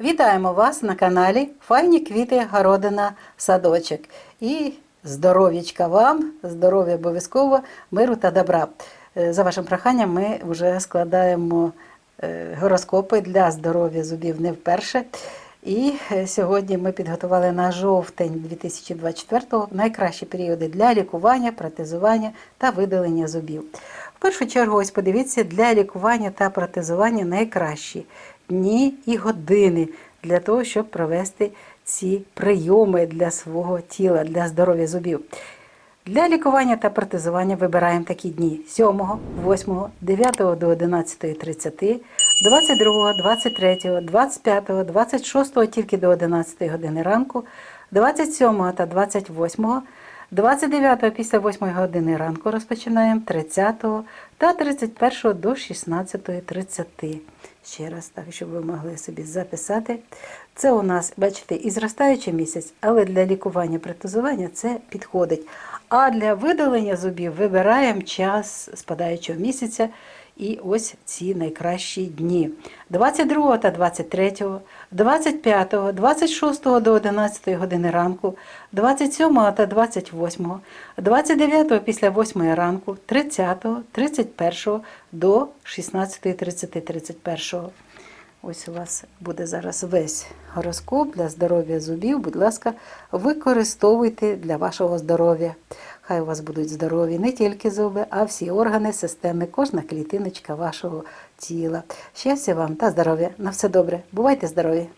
Вітаємо вас на каналі Файні квіти, городина, садочок. І здоров'ячка вам, здоров'я обов'язково, миру та добра. Е, За вашим проханням, ми вже складаємо е, гороскопи для здоров'я зубів не вперше. І е, сьогодні ми підготували на жовтень 2024 найкращі періоди для лікування, протезування та видалення зубів. В першу чергу, ось подивіться, для лікування та протезування найкращі дні і години для того, щоб провести ці прийоми для свого тіла, для здоров'я зубів. Для лікування та протезування вибираємо такі дні 7, 8, 9 до 11.30, 22, 23, 25, 26 тільки до 11 години ранку, 27 та 28, 29 після 8 години ранку розпочинаємо, 30 та 31 до 16.30. Ще раз, так, щоб ви могли собі записати. Це у нас, бачите, і зростаючий місяць, але для лікування протезування це підходить. А для видалення зубів вибираємо час спадаючого місяця і ось ці найкращі дні. 22 та 23, 25, 26 до 11 години ранку, 27 та 28, 29 після 8 ранку, 30, 31 до 16.30, 31. Ось у вас буде зараз весь гороскоп для здоров'я зубів. Будь ласка, використовуйте для вашого здоров'я. Хай у вас будуть здорові не тільки зуби, а всі органи, системи, кожна клітиночка вашого тіла. Щастя вам та здоров'я. На все добре. Бувайте здорові!